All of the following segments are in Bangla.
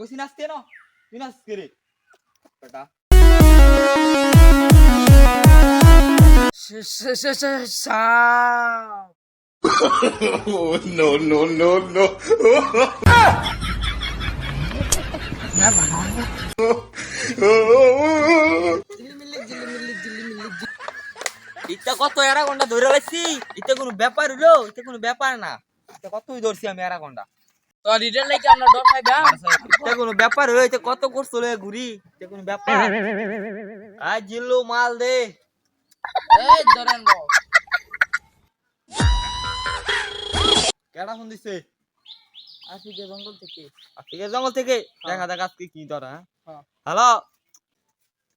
বলছি নাচতে না তুই নাচ কে রে। বেটা। সাপ Oh, no, no, no, no. ইটা কত এরা ঘণ্টা ধরে রাখছি ইটা কোনো ব্যাপার হলো ইটা কোনো ব্যাপার না। ইটা কতই ধরছি আমি এরা ঘণ্টা তো রিটার্ন লাগে আমরা ডর খাইবা এটা কোনো ব্যাপার হলো কত করছ রে ঘুরি এটা কোনো ব্যাপার? আজ জিল্লু মাল দে। এই ধরেন বস কেডা ফোন দিছে? আশিকে জঙ্গল থেকে। জঙ্গল থেকে? দেখা যাক আজকে কি ধরা হ্যাঁ। হ্যালো?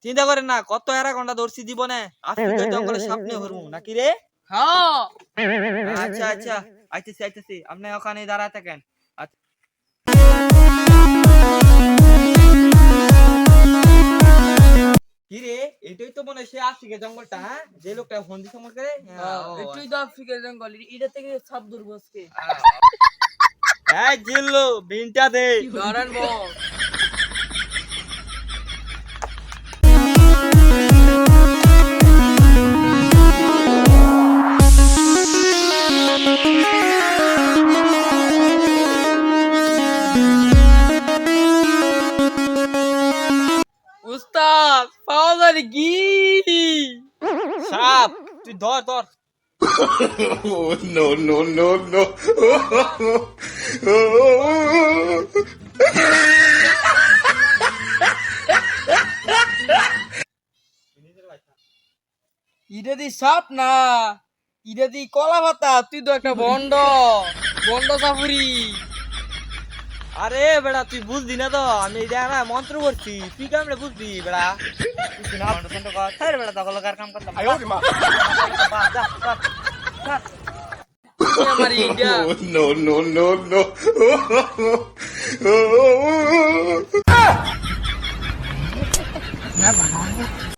চিন্তা করেন না কত এরা ঘণ্টা ধরছি জীবনে? আজকে জঙ্গলে সামনে হরমু নাকি রে? হ্যাঁ। আচ্ছা আচ্ছা। আইতেছি আইতেছি। আপনি ওখানে দাঁড়ায় থাকেন। আচ্ছা কি রে এটাই তো মনে হয় সে আশিকে জঙ্গলটা হ্যাঁ? যে লোকটা ফোন দিছে করে এটাই তো আফ্রিকার জঙ্গল এটা থেকে সব ধরবো হ্যাঁ জিল্লো বিনটা দে। ধরেন বস উস্তাদ পাওয়া যায় কি সাপ তুই ধর ধর। Oh, no, no, no, no. ইটা দি সাপ না ইটা দি কলা পাতা তুই তো একটা বন্ড বন্ড সাপুরি। আরে বেড়া তুই বুঝলি না তো? আমি এটা মন্ত্র করছি তুই কেমন বুঝলি বেড়া? বেড়া তখন কার কাম করতাম? no, no, no, no. না বাবা।